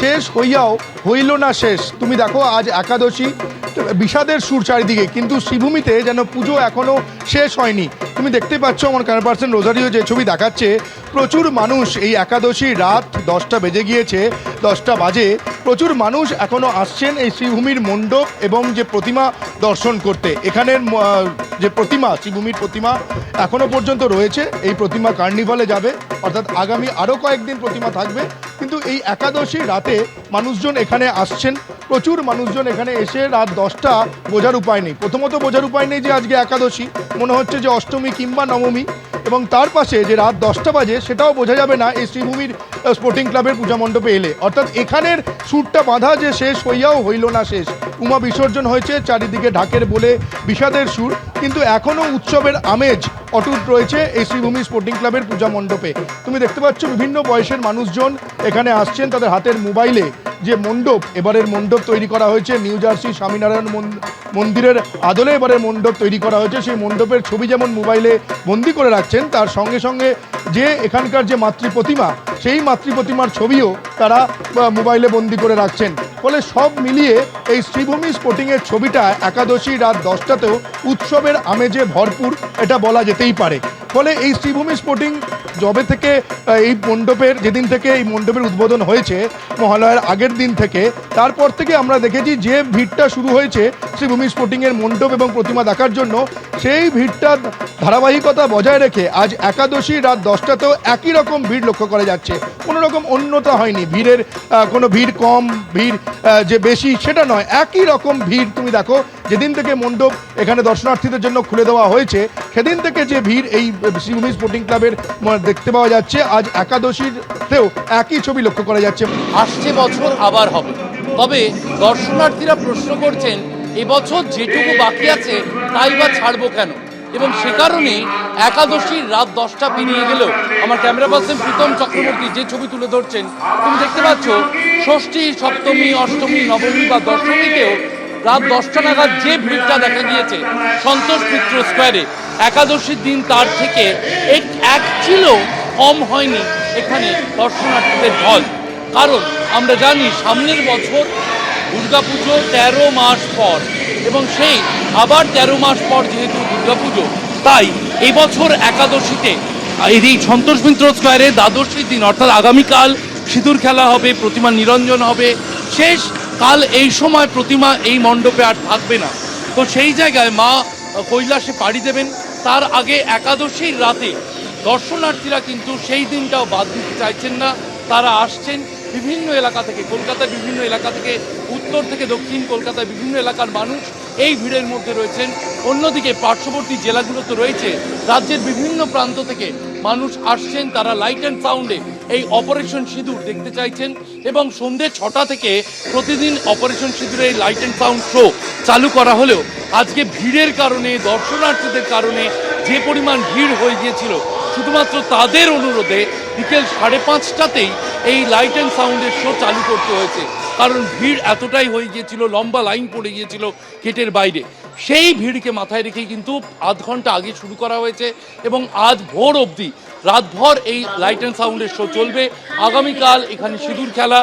শেষ হইয়াও হইল না শেষ। তুমি দেখো, আজ একাদশী, বিষাদের সুর চারিদিকে, কিন্তু শ্রীভূমিতে যেন পুজো এখনও শেষ হয়নি। তুমি দেখতে পাচ্ছ, আমার ক্যামেরা পার্সন রোজারিও যে ছবি দেখাচ্ছে, প্রচুর মানুষ এই একাদশী রাত দশটা বেজে গিয়েছে, দশটা বাজে। প্রচুর মানুষ এখনও আসছেন এই শ্রীভূমির মণ্ডপ এবং যে প্রতিমা দর্শন করতে। এখানের যে প্রতিমা শ্রীভূমির প্রতিমা এখনও পর্যন্ত রয়েছে, এই প্রতিমা কার্নিভালে যাবে। অর্থাৎ আগামী আরও কয়েকদিন প্রতিমা থাকবে। কিন্তু এই একাদশী রাতে মানুষজন এখানে আসছেন। প্রচুর মানুষজন এখানে এসে রাত দশটা বোঝার উপায় নেই। প্রথমত বোঝার উপায় নেই যে আজকে একাদশী। মনে হচ্ছে যে অষ্টমী কিংবা নবমী। এবং তার পাশে যে রাত দশটা বাজে, সেটাও বোঝা যাবে না এই শ্রীভূমির স্পোর্টিং ক্লাবের পূজা মণ্ডপে এলে। অর্থাৎ এখানের সুরটা বাঁধা যে শেষ হইয়াও হইল না শেষ। উমা বিসর্জন হয়েছে চারিদিকে ঢাকের বলে বিষাদের সুর, কিন্তু এখনও উৎসবের আমেজ অটুট রয়েছে এই শ্রীভূমি স্পোর্টিং ক্লাবের পূজা মণ্ডপে। তুমি দেখতে পাচ্ছ বিভিন্ন বয়সের মানুষজন এখানে আসছেন, তাদের হাতের মোবাইলে। যে মণ্ডপ, এবারের মণ্ডপ তৈরি করা হয়েছে নিউ জার্সি স্বামীনারায়ণ মন- মন্দিরের আদলে এবারের মণ্ডপ তৈরি করা হয়েছে। সেই মণ্ডপের ছবি যেমন মোবাইলে বন্দি করে রাখছেন, তার সঙ্গে সঙ্গে যে এখানকার যে মাতৃ প্রতিমা, সেই মাতৃ প্রতিমার ছবিও তারা মোবাইলে বন্দি করে রাখছেন। ফলে সব মিলিয়ে এই শ্রীভূমি স্পোর্টিংয়ের ছবিটা একাদশী রাত দশটাতেও উৎসবের আমেজে ভরপুর, এটা বলা যেতেই পারে। ফলে এই শ্রীভূমি স্পোর্টিং জবে থেকে এই মণ্ডপের যেদিন থেকে এই মণ্ডপের উদ্বোধন হয়েছে, মহালয়ার আগের দিন থেকে, তারপর থেকে আমরা দেখেছি যে ভিড়টা শুরু হয়েছে শ্রীভূমি স্পোর্টিংয়ের মণ্ডপ এবং প্রতিমা দেখার জন্য। সেই ভিড়টা ধারাবাহিকতা বজায় রেখে আজ একাদশী রাত দশটাতেও একই রকম ভিড় লক্ষ্য করা যাচ্ছে। কোনো রকম অন্যতা হয়নি। ভিড়ের কোনো ভিড় কম, ভিড় যে বেশি সেটা নয়। একই রকম ভিড় তুমি দেখো যেদিন থেকে মণ্ডপ এখানে দর্শনার্থীদের জন্য খুলে দেওয়া হয়েছে, সেদিন থেকে যে ভিড় এই শ্রীভূমি স্পোর্টিং ক্লাবের দেখতে পাওয়া যাচ্ছে, আজ একাদশীতেও একই ছবি লক্ষ্য করা যাচ্ছে। আসছে বছর আবার হবে। তবে দর্শনার্থীরা প্রশ্ন করছেন, এবছর যেটুকু বাকি আছে তাই বা ছাড়বো কেন? এবং সে কারণে একাদশীর রাত দশটা পেরিয়ে গেলেও আমার ক্যামেরা পার্সন প্রীতম চক্রবর্তী যে ছবি তুলে ধরছেন, তুমি দেখতে পাচ্ছ, ষষ্ঠী, সপ্তমী, অষ্টমী, নবমী বা দশমীতেও রাত দশটা নাগাদ যে ভিড়টা দেখা গিয়েছে সন্তোষ মিত্র স্কোয়ারে একাদশীর দিন তার থেকে এক এক চিলও কম হয়নি এখানে দর্শনার্থীদের ঢল। কারণ আমরা জানি সামনের বছর দুর্গাপুজো তেরো মাস পর এবং সেই আবার তেরো মাস পর যেহেতু দুর্গাপুজো, তাই এবছর একাদশীতে এই সন্তোষ মিত্র স্কোয়ারে দ্বাদশীর দিন, অর্থাৎ আগামীকাল সিঁদুর খেলা হবে, প্রতিমা নিরঞ্জন হবে, শেষ কাল এই সময় প্রতিমা এই মণ্ডপে আর থাকবে না। তো সেই জায়গায় মা কৈলাসে পাড়ি দেবেন। তার আগে একাদশীর রাতে দর্শনার্থীরা কিন্তু সেই দিনটাও বাদ দিতে চাইছেন না। তারা আসছেন বিভিন্ন এলাকা থেকে, কলকাতার বিভিন্ন এলাকা থেকে, উত্তর থেকে দক্ষিণ কলকাতার বিভিন্ন এলাকার মানুষ এই ভিড়ের মধ্যে রয়েছেন। অন্যদিকে পার্শ্ববর্তী জেলাগুলো তো রয়েছে, রাজ্যের বিভিন্ন প্রান্ত থেকে মানুষ আসছেন তারা লাইট অ্যান্ড সাউন্ডে এই অপারেশন সিঁদুর দেখতে চাইছেন এবং সন্ধ্যে ছটা থেকে প্রতিদিন অপারেশন সিঁদুরের লাইট অ্যান্ড সাউন্ড শো চালু করা হলেও আজকে ভিড়ের কারণে, দর্শনার্থীদের কারণে যে পরিমাণ ভিড় হয়ে গিয়েছিল, শুধুমাত্র তাদের অনুরোধে বিকেল সাড়ে পাঁচটাতেই এই লাইট অ্যান্ড সাউন্ডের শো চালু করতে হয়েছে। কারণ ভিড় এতটাই হয়ে গিয়েছিল, লম্বা লাইন পড়ে গিয়েছিল গেটের বাইরে। সেই ভিড়কে মাথায় রেখেই কিন্তু আধ ঘণ্টা আগে শুরু করা হয়েছে এবং আজ ভোর অবধি রাতভর এই লাইট অ্যান্ড সাউন্ডের শো চলবে। আগামীকাল এখানে সিঁদুর খেলা।